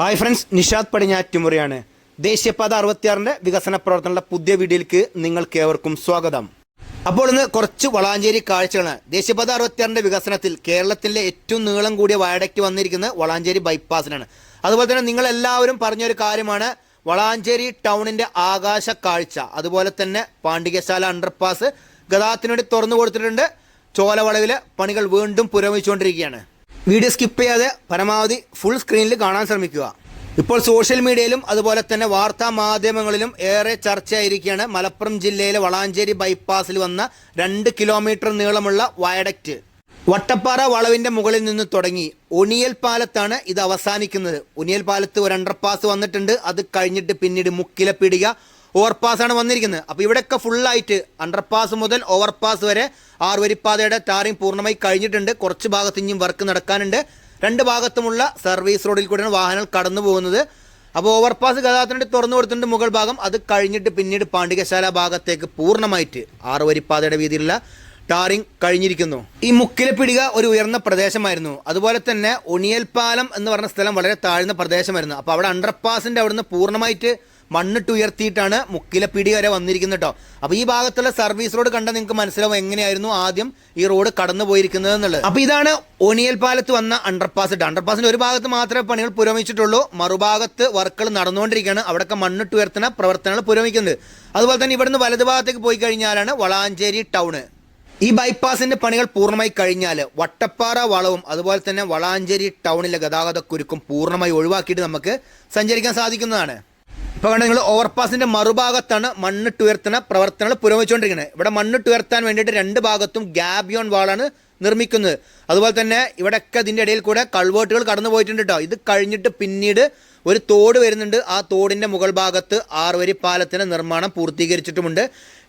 Hi friends Nishad പടിഞ്ഞാറ്റുമുറിയാണ് ദേശീയപാത അറുപത്തിയാറിന്റെ വികസന പ്രവർത്തനങ്ങളുടെ പുതിയ വീഡിയോയിലേക്ക് നിങ്ങൾക്ക് ഏവർക്കും സ്വാഗതം. അപ്പോൾ ഇന്ന് കുറച്ച് വളാഞ്ചേരി കാഴ്ചകളാണ്. ദേശീയപാത അറുപത്തിയാറിന്റെ വികസനത്തിൽ കേരളത്തിലെ ഏറ്റവും നീളം കൂടിയ വയഡക്റ്റ് വന്നിരിക്കുന്നത് വളാഞ്ചേരി ബൈപ്പാസിനാണ്. അതുപോലെ തന്നെ നിങ്ങൾ എല്ലാവരും പറഞ്ഞൊരു കാര്യമാണ്. വളാഞ്ചേരി ടൗണിന്റെ ആകാശ കാഴ്ച അതുപോലെ തന്നെ പാണ്ഡികശാല അണ്ടർപാസ് ഗതാഗതത്തിന് വേണ്ടി തുറന്നു കൊടുത്തിട്ടുണ്ട്. ചോലവളവിലെ പണികൾ വീണ്ടും പുരോഗമിച്ചുകൊണ്ടിരിക്കുകയാണ്. വീഡിയോ സ്കിപ്പ് ചെയ്യാതെ പരമാവധി ഫുൾ സ്ക്രീനിൽ കാണാൻ ശ്രമിക്കുക. ഇപ്പോൾ സോഷ്യൽ മീഡിയയിലും അതുപോലെ തന്നെ വാർത്താ മാധ്യമങ്ങളിലും ഏറെ ചർച്ചയായിരിക്കുകയാണ് മലപ്പുറം ജില്ലയിലെ വളാഞ്ചേരി ബൈപ്പാസിൽ വന്ന രണ്ട് കിലോമീറ്റർ നീളമുള്ള വയഡക്റ്റ് വട്ടപ്പാറ വളവിന്റെ മുകളിൽ നിന്ന് തുടങ്ങി ഒണിയൽ പാലത്താണ് ഇത് അവസാനിക്കുന്നത്. ഒണിയൽ പാലത്ത് ഒരു അണ്ടർപാസ് വന്നിട്ടുണ്ട്. അത് കഴിഞ്ഞിട്ട് പിന്നീട് മുക്കിലെ പിടിക ഓവർപാസ് ആണ് വന്നിരിക്കുന്നത്. അപ്പോൾ ഇവിടെയൊക്കെ ഫുള്ളായിട്ട് അണ്ടർപാസ് മുതൽ ഓവർപാസ് വരെ ആറുവരിപ്പാതയുടെ ടാറിംഗ് പൂർണമായി കഴിഞ്ഞിട്ടുണ്ട്. കുറച്ച് ഭാഗത്ത് ഇനിയും വർക്ക് നടക്കാനുണ്ട്. രണ്ട് ഭാഗത്തുമുള്ള സർവീസ് റോഡിൽ കൂടെയാണ് വാഹനങ്ങൾ കടന്നു പോകുന്നത്. അപ്പോൾ ഓവർപാസ് ഗതാഗതത്തിന് തുറന്നു കൊടുത്തിട്ടുണ്ട് മുകൾ ഭാഗം. അത് കഴിഞ്ഞിട്ട് പിന്നീട് പാണ്ഡികശാല ഭാഗത്തേക്ക് പൂർണമായിട്ട് ആറുവരിപ്പാതയുടെ വീതിയിലുള്ള ടാറിംഗ് കഴിഞ്ഞിരിക്കുന്നു. ഈ മുക്കിലെ പിടിക ഒരു ഉയർന്ന പ്രദേശമായിരുന്നു. അതുപോലെ തന്നെ ഒണിയൽ പാലം എന്ന് പറഞ്ഞ സ്ഥലം വളരെ താഴ്ന്ന പ്രദേശമായിരുന്നു. അപ്പോൾ അവിടെ അണ്ടർപാസിന്റെ അവിടുന്ന് പൂർണമായിട്ട് മണ്ണിട്ട് ഉയർത്തിയിട്ടാണ് മുക്കിലെ പിടി വരെ വന്നിരിക്കുന്നത് കേട്ടോ അപ്പോൾ ഈ ഭാഗത്തുള്ള സർവീസ് റോഡ് കണ്ടാൽ നിങ്ങൾക്ക് മനസ്സിലാവും എങ്ങനെയായിരുന്നു ആദ്യം ഈ റോഡ് കടന്നു പോയിരിക്കുന്നത് എന്നുള്ളത്. അപ്പോൾ ഇതാണ് ഒനിയൽ പാലത്ത് വന്ന അണ്ടർപാസ് ഇട്ട് അണ്ടർപാസിന്റെ ഒരു ഭാഗത്ത് മാത്രമേ പണികൾ പുരോഗമിച്ചിട്ടുള്ളൂ. മറുഭാഗത്ത് വർക്കുകൾ നടന്നുകൊണ്ടിരിക്കുകയാണ്. അവിടെയൊക്കെ മണ്ണിട്ട് ഉയർത്തുന്ന പ്രവർത്തനങ്ങൾ പുരോഗമിക്കുന്നത് അതുപോലെ തന്നെ ഇവിടുന്ന് വലതു ഭാഗത്തേക്ക് പോയി കഴിഞ്ഞാലാണ് വളാഞ്ചേരി ടൗണ് ഈ ബൈപ്പാസിന്റെ പണികൾ പൂർണമായി കഴിഞ്ഞാൽ വട്ടപ്പാറ വളവും അതുപോലെ തന്നെ വളാഞ്ചേരി ടൗണിലെ ഗതാഗത കുരുക്കും പൂർണമായി ഒഴിവാക്കിയിട്ട് നമുക്ക് സഞ്ചരിക്കാൻ സാധിക്കുന്നതാണ്. ഇപ്പോൾ കണ്ട നിങ്ങൾ ഓവർപാസിന്റെ മറുഭാഗത്താണ് മണ്ണിട്ട് ഉയർത്തുന്ന പ്രവർത്തനങ്ങൾ പുരോഗമിച്ചുകൊണ്ടിരിക്കുന്നത്. ഇവിടെ മണ്ണിട്ട് ഉയർത്താൻ വേണ്ടിയിട്ട് രണ്ട് ഭാഗത്തും ഗ്യാബിയോൺ വാളാണ് നിർമ്മിക്കുന്നത്. അതുപോലെ തന്നെ ഇവിടെയൊക്കെ ഇതിന്റെ ഇടയിൽ കൂടെ കൾവേർട്ടുകൾ കടന്നു പോയിട്ടുണ്ട് കേട്ടോ ഇത് കഴിഞ്ഞിട്ട് പിന്നീട് ഒരു തോട് വരുന്നുണ്ട്. ആ തോടിന്റെ മുകൾ ഭാഗത്ത് ആറുവരി പാലത്തിന്റെ നിർമ്മാണം പൂർത്തീകരിച്ചിട്ടുമുണ്ട്.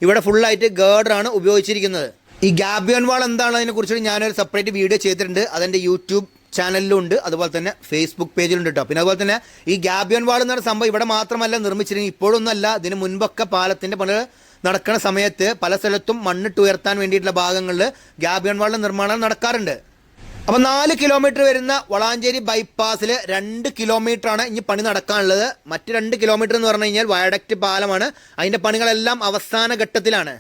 ഇവിടെ ഫുള്ളായിട്ട് ഗേർഡറാണ് ഉപയോഗിച്ചിരിക്കുന്നത്. ഈ ഗാബിയോൺ വാൾ എന്താണ് അതിനെക്കുറിച്ച് ഞാനൊരു സെപ്പറേറ്റ് വീഡിയോ ചെയ്തിട്ടുണ്ട്. അതെന്റെ യൂട്യൂബ് ചാനലിലും ഉണ്ട് അതുപോലെ തന്നെ ഫേസ്ബുക്ക് പേജിലുണ്ട് കേട്ടോ പിന്നെ അതുപോലെ തന്നെ ഈ ഗ്യാബിയൻ വാൾ എന്ന് പറയുന്ന സംഭവം ഇവിടെ മാത്രമല്ല നിർമ്മിച്ചിരുന്നത് ഇപ്പോഴൊന്നുമല്ല ഇതിന് മുൻപൊക്കെ പാലത്തിന്റെ പണി നടക്കുന്ന സമയത്ത് പല സ്ഥലത്തും മണ്ണിട്ട് ഉയർത്താൻ വേണ്ടിയിട്ടുള്ള ഭാഗങ്ങളിൽ ഗ്യാബിയൻ വാളിന്റെ നിർമ്മാണം നടക്കാറുണ്ട്. അപ്പോൾ നാല് കിലോമീറ്റർ വരുന്ന വളാഞ്ചേരി ബൈപ്പാസിൽ രണ്ട് കിലോമീറ്റർ ആണ് ഇനി പണി നടക്കാനുള്ളത്. മറ്റ് രണ്ട് കിലോമീറ്റർ എന്ന് പറഞ്ഞു കഴിഞ്ഞാൽ വയഡക്റ്റ് പാലമാണ്. അതിന്റെ പണികളെല്ലാം അവസാന ഘട്ടത്തിലാണ്.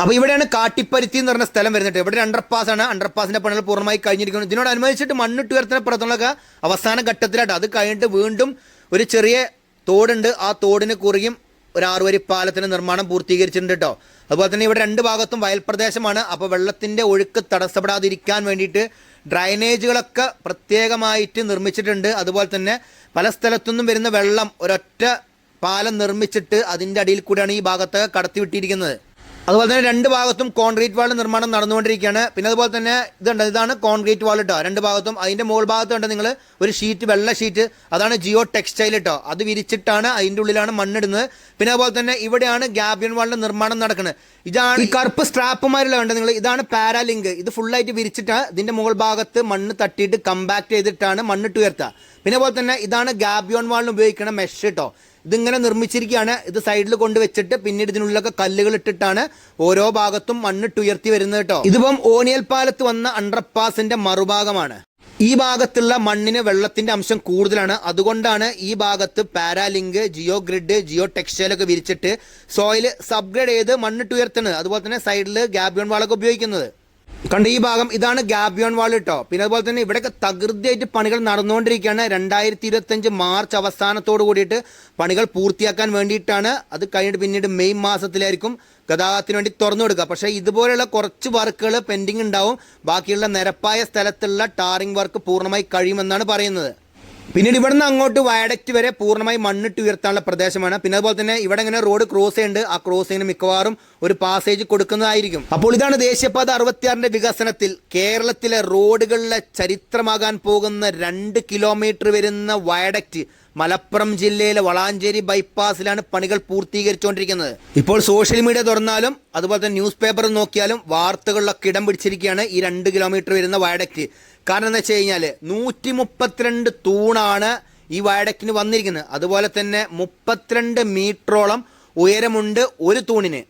അപ്പോൾ ഇവിടെയാണ് കാട്ടിപ്പരുത്തി എന്ന് പറഞ്ഞ സ്ഥലം വരുന്നത്. ഇവിടെ അണ്ടർപാസ് ആണ്. അണ്ടർപാസിന്റെ പണികൾ പൂർണമായി കഴിഞ്ഞിരിക്കുന്നു. ഇതിനോടനുബന്ധിച്ചിട്ട് മണ്ണിട്ട് ഉയർത്തുന്ന പ്രവർത്തനങ്ങളൊക്കെ അവസാന ഘട്ടത്തിലായിട്ട് അത് കഴിഞ്ഞിട്ട് വീണ്ടും ഒരു ചെറിയ തോടുണ്ട്. ആ തോടിന് കുറിയും ഒരു ആറുവരി പാലത്തിന് നിർമ്മാണം പൂർത്തീകരിച്ചിട്ടുണ്ട് കേട്ടോ. അതുപോലെ തന്നെ ഇവിടെ രണ്ട് ഭാഗത്തും വയൽ പ്രദേശമാണ്. അപ്പോൾ വെള്ളത്തിന്റെ ഒഴുക്ക് തടസ്സപ്പെടാതിരിക്കാൻ വേണ്ടിയിട്ട് ഡ്രൈനേജുകളൊക്കെ പ്രത്യേകമായിട്ട് നിർമ്മിച്ചിട്ടുണ്ട്. അതുപോലെ തന്നെ പല സ്ഥലത്തുനിന്നും വരുന്ന വെള്ളം ഒരൊറ്റ പാലം നിർമ്മിച്ചിട്ട് അതിന്റെ അടിയിൽ കൂടെയാണ് ഈ ഭാഗത്തൊക്കെ കടത്തിവിട്ടിരിക്കുന്നത്. അതുപോലെ തന്നെ രണ്ട് ഭാഗത്തും കോൺക്രീറ്റ് വാൾ നിർമ്മാണം നടന്നുകൊണ്ടിരിക്കുകയാണ്. പിന്നെ അതുപോലെ തന്നെ ഇതുണ്ട് ഇതാണ് കോൺക്രീറ്റ് വാൾ കേട്ടോ രണ്ട് ഭാഗത്തും അതിന്റെ മുകൾ ഭാഗത്തുണ്ട് നിങ്ങൾ ഒരു ഷീറ്റ് വെള്ള ഷീറ്റ് അതാണ് ജിയോ ടെക്സ്റ്റൈൽ കേട്ടോ അത് വിരിച്ചിട്ടാണ് അതിന്റെ ഉള്ളിലാണ് മണ്ണിടുന്നത്. പിന്നെ അതുപോലെ തന്നെ ഇവിടെയാണ് ഗ്യാബിയൻ വാളിന്റെ നിർമ്മാണം നടക്കുന്നത്. ഇതാണ് ഈ കറുപ്പ് സ്ട്രാപ്പുമാരുള്ള ഉണ്ട് നിങ്ങൾ ഇതാണ് പാരാലിങ്ക് ഇത് ഫുള്ളായിട്ട് വിരിച്ചിട്ട് ഇതിന്റെ മുകൾ ഭാഗത്ത് മണ്ണ് തട്ടിയിട്ട് കമ്പാക്ട് ചെയ്തിട്ടാണ് മണ്ണിട്ട് ഉയർത്തുക പിന്നെ അതുപോലെ തന്നെ ഇതാണ് ഗ്യാബിയോൺ വാളിന് ഉപയോഗിക്കുന്ന മെഷ് കേട്ടോ ഇതിങ്ങനെ നിർമ്മിച്ചിരിക്കുകയാണ്. ഇത് സൈഡിൽ കൊണ്ട് വെച്ചിട്ട് പിന്നീട് ഇതിനുള്ളിലൊക്കെ കല്ലുകൾ ഇട്ടിട്ടാണ് ഓരോ ഭാഗത്തും മണ്ണിട്ട് ഉയർത്തി വരുന്നത് കേട്ടോ. ഇതിപ്പം ഓനിയൽ പാലത്ത് വന്ന അണ്ടർപാസിന്റെ മറുഭാഗമാണ്. ഈ ഭാഗത്തുള്ള മണ്ണിന് വെള്ളത്തിന്റെ അംശം കൂടുതലാണ്. അതുകൊണ്ടാണ് ഈ ഭാഗത്ത് പാരാലിങ്ക് ജിയോ ഗ്രിഡ് ജിയോ ടെക്സ്റ്റൈലൊക്കെ വിരിച്ചിട്ട് സോയിൽ സബ്ഗ്രേഡ് ചെയ്ത് മണ്ണിട്ട് ഉയർത്തുന്നത്. അതുപോലെ തന്നെ സൈഡിൽ ഗ്യാബിയോൺ വാളൊക്കെ ഉപയോഗിക്കുന്നത്. കണ്ട ഈ ഭാഗം ഇതാണ് ഗാബിയോൺ വാൾ കേട്ടോ പിന്നെ അതുപോലെ തന്നെ ഇവിടെയൊക്കെ തകൃതിയായിട്ട് പണികൾ നടന്നുകൊണ്ടിരിക്കുകയാണ്. രണ്ടായിരത്തി ഇരുപത്തഞ്ച് മാർച്ച് അവസാനത്തോട് കൂടിയിട്ട് പണികൾ പൂർത്തിയാക്കാൻ വേണ്ടിയിട്ടാണ്. അത് കഴിഞ്ഞിട്ട് പിന്നീട് മെയ് മാസത്തിലായിരിക്കും ഗതാഗതത്തിന് വേണ്ടി തുറന്നു കൊടുക്കുക. പക്ഷേ ഇതുപോലെയുള്ള കുറച്ച് വർക്കുകൾ പെൻഡിങ് ഉണ്ടാവും. ബാക്കിയുള്ള നിരപ്പായ സ്ഥലത്തുള്ള ടാറിംഗ് വർക്ക് പൂർണമായി കഴിയുമെന്നാണ് പറയുന്നത്. പിന്നീട് ഇവിടുന്ന് അങ്ങോട്ട് വയഡക്റ്റ് വരെ പൂർണമായി മണ്ണിട്ട് ഉയർത്താനുള്ള പ്രദേശമാണ്. പിന്നെ അതുപോലെ തന്നെ ഇവിടെ ഇങ്ങനെ റോഡ് ക്രോസ് ചെയ്യുന്നുണ്ട്. ആ ക്രോസ് ചെയ്യുന്ന മിക്കവാറും ഒരു പാസേജ് കൊടുക്കുന്നതായിരിക്കും. അപ്പോൾ ഇതാണ് ദേശീയപാത അറുപത്തിയാറിന്റെ വികസനത്തിൽ കേരളത്തിലെ റോഡുകളിലെ ചരിത്രമാകാൻ പോകുന്ന രണ്ട് കിലോമീറ്റർ വരുന്ന വയഡക്റ്റ് മലപ്പുറം ജില്ലയിലെ വളാഞ്ചേരി ബൈപ്പാസിലാണ് പണികൾ പൂർത്തീകരിച്ചുകൊണ്ടിരിക്കുന്നത്. ഇപ്പോൾ സോഷ്യൽ മീഡിയ തുറന്നാലും അതുപോലെ തന്നെ ന്യൂസ് പേപ്പർ നോക്കിയാലും വാർത്തകളിലൊക്കെ ഇടം പിടിച്ചിരിക്കുകയാണ് ഈ രണ്ട് കിലോമീറ്റർ വരുന്ന വയഡക്റ്റ്. കാരണം എന്താ വെച്ച് കഴിഞ്ഞാൽ നൂറ്റി മുപ്പത്തിരണ്ട് തൂണാണ് ഈ വയഡക്റ്റിന് വന്നിരിക്കുന്നത്. അതുപോലെ തന്നെ മുപ്പത്തിരണ്ട് മീറ്ററോളം ഉയരമുണ്ട് ഒരു തൂണിന്.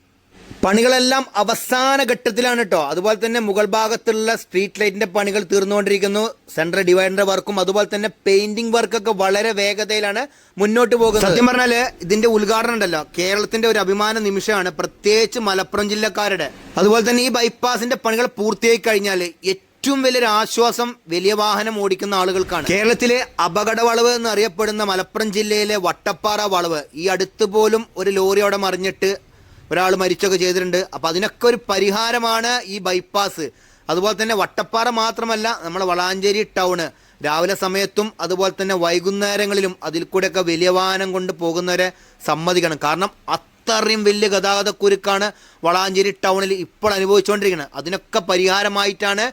പണികളെല്ലാം അവസാന ഘട്ടത്തിലാണ് കേട്ടോ അതുപോലെ തന്നെ മുകൾ ഭാഗത്തുള്ള സ്ട്രീറ്റ് ലൈറ്റിന്റെ പണികൾ തീർന്നുകൊണ്ടിരിക്കുന്നു. സെൻട്രൽ ഡിവൈഡറിന്റെ വർക്കും അതുപോലെ തന്നെ പെയിന്റിംഗ് വർക്കൊക്കെ വളരെ വേഗതയിലാണ് മുന്നോട്ട് പോകുന്നത്. സത്യം പറഞ്ഞാൽ ഇതിന്റെ ഉദ്ഘാടനം ഉണ്ടല്ലോ. കേരളത്തിന്റെ ഒരു അഭിമാന നിമിഷമാണ് പ്രത്യേകിച്ച് മലപ്പുറം ജില്ലക്കാരുടെ. അതുപോലെ തന്നെ ഈ ബൈപ്പാസിന്റെ പണികൾ പൂർത്തിയായി കഴിഞ്ഞാൽ ഏറ്റവും വലിയൊരു ആശ്വാസം വലിയ വാഹനം ഓടിക്കുന്ന ആളുകൾക്കാണ്. കേരളത്തിലെ അപകട വളവ് എന്നറിയപ്പെടുന്ന മലപ്പുറം ജില്ലയിലെ വട്ടപ്പാറ വളവ് ഈ അടുത്ത് പോലും ഒരു ലോറി അവിടെ മറിഞ്ഞിട്ട് ഒരാൾ മരിച്ചൊക്കെ ചെയ്തിട്ടുണ്ട്. അപ്പോൾ അതിനൊക്കെ ഒരു പരിഹാരമാണ് ഈ ബൈപ്പാസ് അതുപോലെ തന്നെ വട്ടപ്പാറ മാത്രമല്ല നമ്മുടെ വളാഞ്ചേരി ടൗണ് രാവിലെ സമയത്തും അതുപോലെ തന്നെ വൈകുന്നേരങ്ങളിലും അതിൽ കൂടെയൊക്കെ വലിയ വാഹനം കൊണ്ട് പോകുന്നവരെ സമ്മതിക്കണം. കാരണം അത്രയും വലിയ ഗതാഗത കുരുക്കാണ് വളാഞ്ചേരി ടൗണിൽ ഇപ്പോൾ അനുഭവിച്ചുകൊണ്ടിരിക്കുന്നത്. അതിനൊക്കെ പരിഹാരമായിട്ടാണ്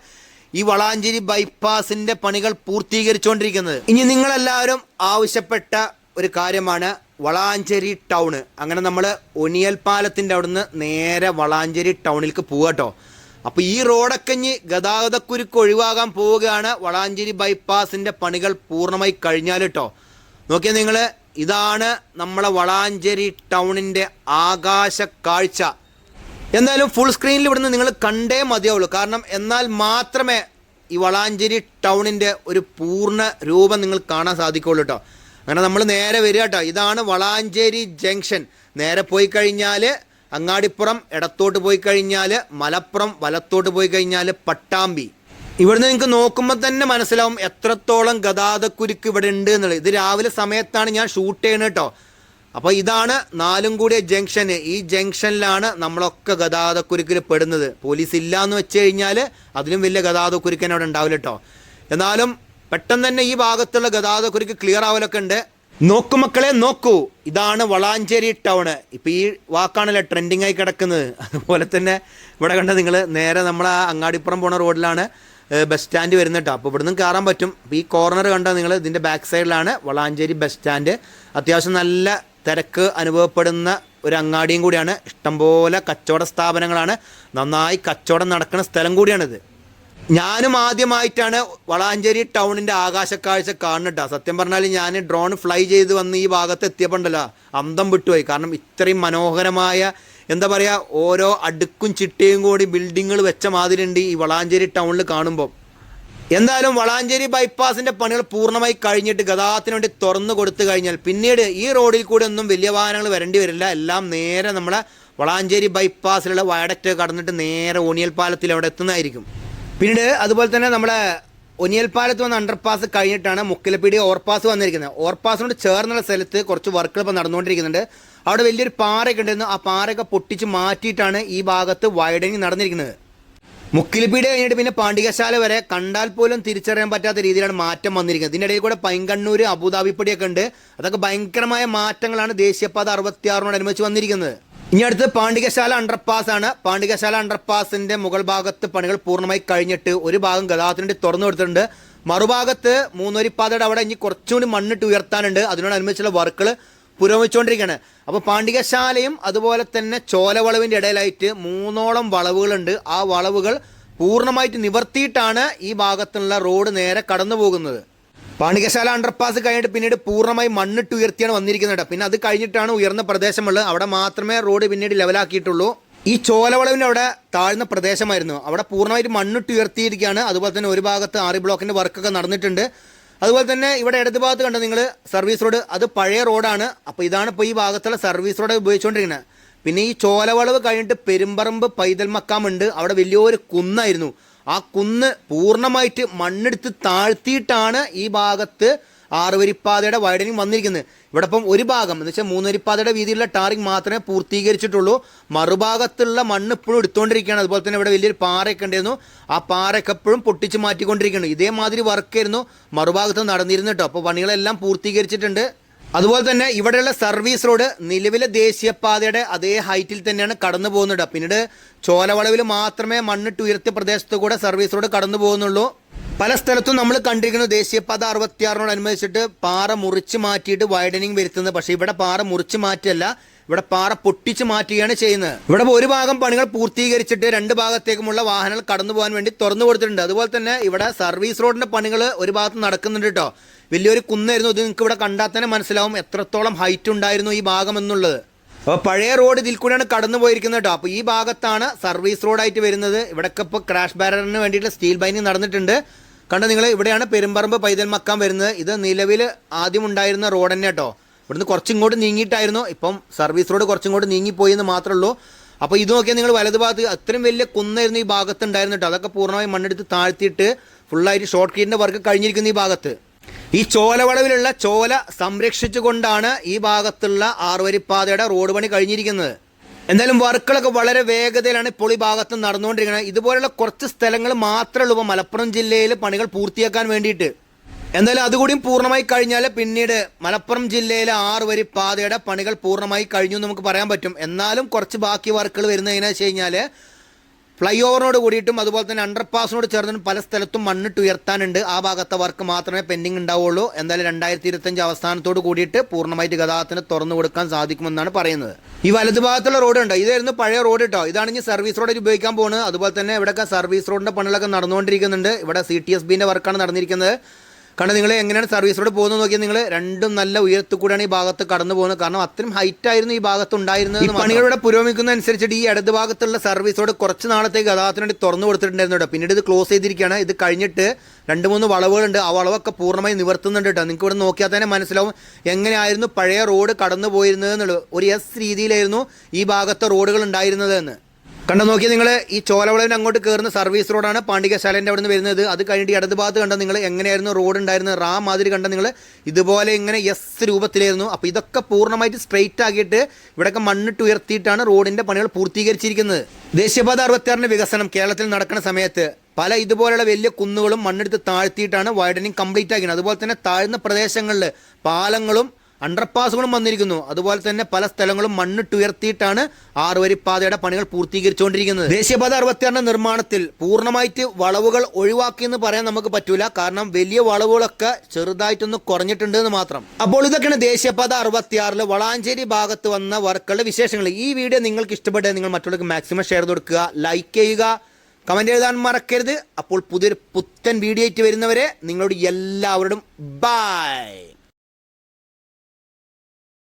ഈ വളാഞ്ചേരി ബൈപ്പാസിന്റെ പണികൾ പൂർത്തീകരിച്ചുകൊണ്ടിരിക്കുന്നത്. ഇനി നിങ്ങളെല്ലാവരും ആവശ്യപ്പെട്ട ഒരു കാര്യമാണ് വളാഞ്ചേരി ടൗണ്. അങ്ങനെ നമ്മൾ ഒനിയൽ പാലത്തിന്റെ അവിടുന്ന് നേരെ വളാഞ്ചേരി ടൗണിലേക്ക് പോവുക കേട്ടോ. അപ്പോൾ ഈ റോഡൊക്കെ ഇനി ഗതാഗതക്കുരുക്ക് ഒഴിവാകാൻ പോവുകയാണ്. വളാഞ്ചേരി ബൈപ്പാസിന്റെ പണികൾ പൂർണമായി കഴിഞ്ഞാൽ കേട്ടോ. നോക്കിയാൽ നിങ്ങൾ ഇതാണ് നമ്മളെ വളാഞ്ചേരി ടൗണിന്റെ ആകാശ കാഴ്ച. എന്തായാലും ഫുൾ സ്ക്രീനിൽ ഇവിടുന്ന് നിങ്ങൾ കണ്ടേ മതിയാവുള്ളൂ. കാരണം എന്നാൽ മാത്രമേ ഈ വളാഞ്ചേരി ടൗണിന്റെ ഒരു പൂർണ രൂപം നിങ്ങൾ കാണാൻ സാധിക്കുള്ളൂ കേട്ടോ അങ്ങനെ നമ്മൾ നേരെ വരിക കേട്ടോ ഇതാണ് വളാഞ്ചേരി ജംഗ്ഷൻ നേരെ പോയി കഴിഞ്ഞാൽ അങ്ങാടിപ്പുറം ഇടത്തോട്ട് പോയി കഴിഞ്ഞാൽ മലപ്പുറം വലത്തോട്ട് പോയി കഴിഞ്ഞാൽ പട്ടാമ്പി. ഇവിടുന്ന് നിങ്ങൾക്ക് നോക്കുമ്പോൾ തന്നെ മനസ്സിലാവും എത്രത്തോളം ഗതാഗതക്കുരുക്ക് ഇവിടെ ഉണ്ട് എന്നുള്ളത്. ഇത് രാവിലെ സമയത്താണ് ഞാൻ ഷൂട്ട് ചെയ്യുന്നത് കേട്ടോ അപ്പോൾ ഇതാണ് നാലും കൂടിയ ജംഗ്ഷൻ ഈ ജംഗ്ഷനിലാണ് നമ്മളൊക്കെ ഗതാഗതക്കുരുക്കിൽ പെടുന്നത്. പോലീസ് ഇല്ല എന്ന് വെച്ച് കഴിഞ്ഞാൽ അതിലും വലിയ ഗതാഗതക്കുരുക്കൻ അവിടെ ഉണ്ടാവില്ല കേട്ടോ എന്നാലും പെട്ടെന്ന് തന്നെ ഈ ഭാഗത്തുള്ള ഗതാഗതക്കുരുക്ക് ക്ലിയർ ആവലൊക്കെ ഉണ്ട്. നോക്കു മക്കളെ നോക്കൂ. ഇതാണ് വളാഞ്ചേരി ടൗണ് ഇപ്പം ഈ വാക്കാണല്ലോ ട്രെൻഡിങ് ആയി കിടക്കുന്നത്. അതുപോലെ തന്നെ ഇവിടെ കണ്ട നിങ്ങൾ നേരെ നമ്മളെ അങ്ങാടിപ്പുറം പോണ റോഡിലാണ് ബസ് സ്റ്റാൻഡ് വരുന്നത് കേട്ടോ അപ്പോൾ ഇവിടുന്ന് കയറാൻ പറ്റും. ഈ കോർണർ കണ്ടാൽ നിങ്ങൾ ഇതിന്റെ ബാക്ക് സൈഡിലാണ് വളാഞ്ചേരി ബസ് സ്റ്റാൻഡ് അത്യാവശ്യം നല്ല തിരക്ക് അനുഭവപ്പെടുന്ന ഒരു അങ്ങാടിയും കൂടിയാണ്. ഇഷ്ടംപോലെ കച്ചവട സ്ഥാപനങ്ങളാണ്. നന്നായി കച്ചവടം നടക്കുന്ന സ്ഥലം കൂടിയാണിത്. ഞാനും ആദ്യമായിട്ടാണ് വളാഞ്ചേരി ടൗണിന്റെ ആകാശക്കാഴ്ച കാണുന്നിട്ട സത്യം പറഞ്ഞാൽ ഞാൻ ഡ്രോൺ ഫ്ലൈ ചെയ്ത് വന്ന് ഈ ഭാഗത്ത് എത്തിയപ്പോണ്ടല്ലോ അന്തം വിട്ടുപോയി. കാരണം ഇത്രയും മനോഹരമായ എന്താ പറയുക ഓരോ അടുക്കും ചിട്ടയും കൂടി ബിൽഡിങ്ങുകൾ വെച്ച മാതിരി ഉണ്ട് ഈ വളാഞ്ചേരി ടൗണിൽ കാണുമ്പോൾ എന്തായാലും വളാഞ്ചേരി ബൈപ്പാസിന്റെ പണികൾ പൂർണമായി കഴിഞ്ഞിട്ട് ഗതാഗതത്തിന് വേണ്ടി തുറന്നു കൊടുത്തു കഴിഞ്ഞാൽ പിന്നീട് ഈ റോഡിൽ കൂടെ ഒന്നും വലിയ വാഹനങ്ങൾ വരേണ്ടി വരില്ല. എല്ലാം നേരെ നമ്മളെ വളാഞ്ചേരി ബൈപ്പാസിലുള്ള വയഡക്റ്റ് കടന്നിട്ട് നേരെ ഓണിയൽ പാലത്തിൽ അവിടെ എത്തുന്നതായിരിക്കും. പിന്നീട് അതുപോലെ തന്നെ നമ്മളെ ഒനിയൽ പാലത്ത് വന്ന അണ്ടർപാസ് കഴിഞ്ഞിട്ടാണ് മുക്കിലപ്പീടി ഓവർപാസ് വന്നിരിക്കുന്നത്. ഓവർപാസിനോട് ചേർന്നുള്ള സ്ഥലത്ത് കുറച്ച് വർക്കുകൾ ഇപ്പോൾ നടന്നുകൊണ്ടിരിക്കുന്നുണ്ട്. അവിടെ വലിയൊരു പാറയൊക്കെ ഉണ്ടായിരുന്നു ആ പാറയൊക്കെ പൊട്ടിച്ച് മാറ്റിയിട്ടാണ് ഈ ഭാഗത്ത് വൈഡനിങ് നടന്നിരിക്കുന്നത്. മുക്കിലിപ്പീട് കഴിഞ്ഞിട്ട് പിന്നെ പാണ്ഡികശാല വരെ കണ്ടാൽ പോലും തിരിച്ചറിയാൻ പറ്റാത്ത രീതിയിലാണ് മാറ്റം വന്നിരിക്കുന്നത്. ഇതിന്റെ ഇടയിൽ കൂടെ പൈങ്കണ്ണൂർ അബുദാബിപ്പടിയൊക്കെ ഉണ്ട്. അതൊക്കെ ഭയങ്കരമായ മാറ്റങ്ങളാണ് ദേശീയപാത അറുപത്തിയാറിനോടനുബന്ധിച്ച് വന്നിരിക്കുന്നത്. ഇനി അടുത്ത് പാണ്ഡികശാല അണ്ടർപാസ് ആണ്. പാണ്ഡികശാല അണ്ടർപാസിന്റെ മുകൾ ഭാഗത്ത് പണികൾ പൂർണമായി കഴിഞ്ഞിട്ട് ഒരു ഭാഗം ഗതാഗതത്തിന് വേണ്ടി തുറന്നു കൊടുത്തിട്ടുണ്ട്. മറുഭാഗത്ത് മൂന്നൊരിപ്പാതയുടെ അവിടെ ഇനി കുറച്ചുകൂടി മണ്ണിട്ട് ഉയർത്താനുണ്ട്. അതിനോട് അതിനോടനുബന്ധിച്ചുള്ള വർക്കുകൾ പുരോഗമിച്ചുകൊണ്ടിരിക്കുകയാണ് അപ്പോൾ പാണ്ഡികശാലയും അതുപോലെ തന്നെ ചോലവളവിന്റെ ഇടയിലായിട്ട് മൂന്നോളം വളവുകളുണ്ട്. ആ വളവുകൾ പൂർണമായിട്ട് നിവർത്തിയിട്ടാണ് ഈ ഭാഗത്തുള്ള റോഡ് നേരെ കടന്നു പോകുന്നത്. പാണ്ഡികശാല അണ്ടർപാസ് കഴിഞ്ഞിട്ട് പിന്നീട് പൂർണമായി മണ്ണിട്ട് ഉയർത്തിയാണ് വന്നിരിക്കുന്നത്. പിന്നെ അത് കഴിഞ്ഞിട്ടാണ് ഉയർന്ന പ്രദേശമുള്ളത്. അവിടെ മാത്രമേ റോഡ് പിന്നീട് ലെവലാക്കിയിട്ടുള്ളൂ ഈ ചോലവളവിന്റെ അവിടെ താഴ്ന്ന പ്രദേശമായിരുന്നു. അവിടെ പൂർണമായിട്ട് മണ്ണിട്ട് ഉയർത്തിയിരിക്കുകയാണ്. അതുപോലെ തന്നെ ഒരു ഭാഗത്ത് ആറി ബ്ലോക്കിന്റെ വർക്കൊക്കെ നടന്നിട്ടുണ്ട്. അതുപോലെ തന്നെ ഇവിടെ ഇടത് ഭാഗത്ത് കണ്ട നിങ്ങൾ സർവീസ് റോഡ് അത് പഴയ റോഡാണ് അപ്പോൾ ഇതാണ് ഇപ്പോൾ ഈ ഭാഗത്തുള്ള സർവീസ് റോഡ് ഉപയോഗിച്ചുകൊണ്ടിരിക്കുന്നത് പിന്നെ ഈ ചോലവളവ് കഴിഞ്ഞിട്ട് പെരുമ്പറമ്പ് പൈതൽ മക്കാമുണ്ട് അവിടെ വലിയൊരു കുന്നായിരുന്നു. ആ കുന്ന് പൂർണമായിട്ട് മണ്ണെടുത്ത് താഴ്ത്തിയിട്ടാണ് ഈ ഭാഗത്ത് ആറുവരിപ്പാതയുടെ വൈഡനിങ് വന്നിരിക്കുന്നത് ഇവിടെ ഇപ്പം ഒരു ഭാഗം എന്ന് വെച്ചാൽ മൂന്നുവരിപ്പാതയുടെ വീതിയിലുള്ള ടാറിങ് മാത്രമേ പൂർത്തീകരിച്ചിട്ടുള്ളൂ. മറുഭാഗത്തുള്ള മണ്ണ് ഇപ്പോഴും എടുത്തുകൊണ്ടിരിക്കുകയാണ്. അതുപോലെ തന്നെ ഇവിടെ വലിയൊരു പാറയൊക്കെ ഉണ്ടായിരുന്നു. ആ പാറയൊക്കെ എപ്പോഴും പൊട്ടിച്ച് മാറ്റിക്കൊണ്ടിരിക്കുകയാണ്. ഇതേമാതിരി വർക്കായിരുന്നു മറുഭാഗത്ത് നടന്നിരുന്നു കേട്ടോ. അപ്പോൾ പണികളെല്ലാം പൂർത്തീകരിച്ചിട്ടുണ്ട്. അതുപോലെ തന്നെ ഇവിടെയുള്ള സർവീസ് റോഡ് നിലവിലെ ദേശീയപാതയുടെ അതേ ഹൈറ്റിൽ തന്നെയാണ് കടന്നു പോകുന്നത്. പിന്നീട് ചോലവളവിൽ മാത്രമേ മണ്ണിട്ട് ഉയർത്തിയ പ്രദേശത്ത് കൂടെ സർവീസ് റോഡ് കടന്നു പോകുന്നുള്ളൂ. പല സ്ഥലത്തും നമ്മൾ കണ്ടിരിക്കുന്നത് ദേശീയപാത അറുപത്തിയാറിനോട് അനുബന്ധിച്ചിട്ട് പാറ മുറിച്ച് മാറ്റിയിട്ട് വൈഡനിങ് വരുത്തുന്നത്. പക്ഷേ ഇവിടെ പാറ മുറിച്ച് മാറ്റിയല്ല ഇവിടെ പാറ പൊട്ടിച്ച് മാറ്റുകയാണ് ചെയ്യുന്നത്. ഇവിടെ ഒരു ഭാഗം പണികൾ പൂർത്തീകരിച്ചിട്ട് രണ്ട് ഭാഗത്തേക്കുമുള്ള വാഹനങ്ങൾ കടന്നു പോകാൻ വേണ്ടി തുറന്നു കൊടുത്തിട്ടുണ്ട്. അതുപോലെ തന്നെ ഇവിടെ സർവീസ് റോഡിന്റെ പണികൾ ഒരു ഭാഗത്ത് നടക്കുന്നുണ്ട് കേട്ടോ. വലിയൊരു കുന്നായിരുന്നു ഇത്. നിങ്ങൾക്ക് ഇവിടെ കണ്ടാൽ തന്നെ മനസ്സിലാവും എത്രത്തോളം ഹൈറ്റ് ഉണ്ടായിരുന്നു ഈ ഭാഗം എന്നുള്ളത്. അപ്പോൾ പഴയ റോഡ് ഇതിൽ കൂടെയാണ് കടന്നു പോയിരിക്കുന്നത് കേട്ടോ. അപ്പോൾ ഈ ഭാഗത്താണ് സർവീസ് റോഡായിട്ട് വരുന്നത്. ഇവിടെയൊക്കെ ഇപ്പോൾ ക്രാഷ് ബാരറിന് വേണ്ടിയിട്ട് സ്റ്റീൽ ബൈനിങ് നടന്നിട്ടുണ്ട്. കണ്ടോ നിങ്ങൾ ഇവിടെയാണ് പെരുമ്പറമ്പ് പൈതൽ മക്കാൻ വരുന്നത്. ഇത് നിലവിൽ ആദ്യം ഉണ്ടായിരുന്ന റോഡ് തന്നെ കേട്ടോ. ഇവിടുന്ന് കുറച്ചിങ്ങോട്ട് നീങ്ങിയിട്ടായിരുന്നു. ഇപ്പം സർവീസ് റോഡ് കുറച്ചിങ്ങോട്ട് നീങ്ങിപ്പോയി എന്ന് മാത്രമേ ഉള്ളൂ. അപ്പോൾ ഇത് നോക്കിയാൽ നിങ്ങൾ വലത് ഭാഗത്ത് അത്രയും വലിയ കുന്നായിരുന്നു ഈ ഭാഗത്ത് ഉണ്ടായിരുന്നു കേട്ടോ. അതൊക്കെ പൂർണമായും മണ്ണെടുത്ത് താഴ്ത്തിയിട്ട് ഫുള്ളായിട്ട് ഷോർട്ട് കീറ്റിന്റെ വർക്ക് കഴിഞ്ഞിരിക്കുന്നു ഈ ഭാഗത്ത്. ഈ ചോലവളവിലുള്ള ചോല സംരക്ഷിച്ചുകൊണ്ടാണ് ഈ ഭാഗത്തുള്ള ആറുവരിപ്പാതയുടെ റോഡ് പണി കഴിഞ്ഞിരിക്കുന്നത്. എന്തായാലും വർക്കുകളൊക്കെ വളരെ വേഗതയിലാണ് ഇപ്പോൾ ഈ ഭാഗത്ത് നടന്നുകൊണ്ടിരിക്കുന്നത്. ഇതുപോലുള്ള കുറച്ച് സ്ഥലങ്ങൾ മാത്രമേ ഉള്ളൂ മലപ്പുറം ജില്ലയിൽ പണികൾ പൂർത്തിയാക്കാൻ വേണ്ടിയിട്ട്. എന്തായാലും അതുകൂടിയും പൂർണമായി കഴിഞ്ഞാൽ പിന്നീട് മലപ്പുറം ജില്ലയിലെ ആറ് വരി പാതയുടെ പണികൾ പൂർണമായി കഴിഞ്ഞു നമുക്ക് പറയാൻ പറ്റും. എന്നാലും കുറച്ച് ബാക്കി വർക്കുകൾ വരുന്നതിനു വെച്ച് കഴിഞ്ഞാൽ ഫ്ലൈ ഓവറിനോട് കൂടിയിട്ടും അതുപോലെ തന്നെ അണ്ടർപാസിനോട് ചേർന്നും പല സ്ഥലത്തും മണ്ണിട്ട് ഉയർത്താനുണ്ട്. ആ ഭാഗത്തെ വർക്ക് മാത്രമേ പെൻഡിങ് ഉണ്ടാവുള്ളൂ. എന്തായാലും രണ്ടായിരത്തി ഇരുപത്തഞ്ച് അവസാനത്തോട് കൂടിയിട്ട് പൂർണമായിട്ട് ഗതാഗതത്തിന് തുറന്നു കൊടുക്കാൻ സാധിക്കുമെന്നാണ് പറയുന്നത്. ഈ വലതുഭാഗത്തുള്ള റോഡ് ഉണ്ടോ ഇതായിരുന്നു പഴയ റോഡ് കേട്ടോ ഇതാണ് ഇനി സർവീസ് റോഡ് ഉപയോഗിക്കാൻ പോകുന്നത്. അതുപോലെ തന്നെ ഇവിടെയൊക്കെ സർവീസ് റോഡിന്റെ പണികളൊക്കെ നടന്നുകൊണ്ടിരിക്കുന്നുണ്ട്. ഇവിടെ സി ടി എസ് ബിന്റെ വർക്കാണ് നടന്നിരിക്കുന്നത്. കാരണം നിങ്ങൾ എങ്ങനെയാണ് സർവീസിലൂടെ റോഡ് പോകുന്നത് നോക്കിയാൽ നിങ്ങൾ രണ്ടും നല്ല ഉയരത്തിൽ കൂടിയാണ് ഈ ഭാഗത്ത് കടന്നു പോകുന്നത്. കാരണം അത്രയും ഹൈറ്റ് ആയിരുന്നു ഈ ഭാഗത്ത് ഉണ്ടായിരുന്നത് പണികളുടെ പുരോഗമിക്കുന്ന അനുസരിച്ചിട്ട് ഈ ഇടത് ഭാഗത്തുള്ള സർവീസോട് റോഡ് കുറച്ച് നാളത്തേക്ക് ഗതാഗതത്തിന് വേണ്ടി തുറന്നു കൊടുത്തിട്ടുണ്ടായിരുന്നു കേട്ടോ. പിന്നീട് ഇത് ക്ലോസ് ചെയ്തിരിക്കുകയാണ്. ഇത് കഴിഞ്ഞിട്ട് രണ്ട് മൂന്ന് വളവുകളുണ്ട്. ആ വളവൊക്കെ പൂർണമായി നിവർത്തുന്നുണ്ട് കേട്ടോ. നിങ്ങൾക്ക് ഇവിടെ നോക്കിയാൽ തന്നെ മനസ്സിലാവും എങ്ങനെയായിരുന്നു പഴയ റോഡ് കടന്നു പോയിരുന്നത് എന്നുള്ളത് ഒരു എസ് രീതിയിലായിരുന്നു ഈ ഭാഗത്തെ റോഡുകൾ ഉണ്ടായിരുന്നത് എന്ന് കണ്ടോ നോക്കി നിങ്ങൾ ഈ ചോലവളവിന് അങ്ങോട്ട് കയറുന്ന സർവീസ് റോഡാണ് പാണ്ഡികശാലേന്റെ അവിടെ നിന്ന് വരുന്നത്. അത് കഴിഞ്ഞിട്ട് ഇടത് ഭാഗത്ത് കണ്ട നിങ്ങൾ എങ്ങനെയായിരുന്നു റോഡ് ഉണ്ടായിരുന്നത്? റാ മാതിരി കണ്ട നിങ്ങൾ ഇതുപോലെ ഇങ്ങനെ എസ് രൂപത്തിലായിരുന്നു. അപ്പോൾ ഇതൊക്കെ പൂർണമായിട്ട് സ്ട്രെയിറ്റ് ആക്കിയിട്ട് ഇവിടെയൊക്കെ മണ്ണിട്ട് ഉയർത്തിയിട്ടാണ് റോഡിന്റെ പണികൾ പൂർത്തീകരിച്ചിരിക്കുന്നത്. ദേശീയപാത അറുപത്തിയാറിന്റെ വികസനം കേരളത്തിൽ നടക്കുന്ന സമയത്ത് പല ഇതുപോലെയുള്ള വലിയ കുന്നുകളും മണ്ണെടുത്ത് താഴ്ത്തിയിട്ടാണ് വൈഡനിങ് കംപ്ലീറ്റ് ആക്കിയത്. അതുപോലെ തന്നെ താഴ്ന്ന പ്രദേശങ്ങളിൽ പാലങ്ങളും അണ്ടർപാസുകളും വന്നിരിക്കുന്നു. അതുപോലെ തന്നെ പല സ്ഥലങ്ങളും മണ്ണിട്ടുയർത്തിയിട്ടാണ് ആറുവരിപ്പാതയുടെ പണികൾ പൂർത്തീകരിച്ചുകൊണ്ടിരിക്കുന്നത്. ദേശീയപാത അറുപത്തിയാറിന്റെ നിർമ്മാണത്തിൽ പൂർണമായിട്ട് വളവുകൾ ഒഴിവാക്കി എന്ന് പറയാൻ നമുക്ക് പറ്റൂല. കാരണം വലിയ വളവുകളൊക്കെ ചെറുതായിട്ടൊന്ന് കുറഞ്ഞിട്ടുണ്ട് എന്ന് മാത്രം. അപ്പോൾ ഇതൊക്കെയാണ് ദേശീയപാത അറുപത്തിയാറിൽ വളാഞ്ചേരി ഭാഗത്ത് വന്ന വർക്കുകളുടെ വിശേഷങ്ങൾ. ഈ വീഡിയോ നിങ്ങൾക്ക് ഇഷ്ടപ്പെട്ടത് നിങ്ങൾ മറ്റുള്ളവർക്ക് മാക്സിമം ഷെയർ കൊടുക്കുക ലൈക്ക് ചെയ്യുക. കമന്റ് എഴുതാൻ മറക്കരുത്. അപ്പോൾ പുതിയൊരു പുത്തൻ വീഡിയോ ആയിട്ട് വരുന്നവരെ നിങ്ങളോട് എല്ലാവരോടും ബൈ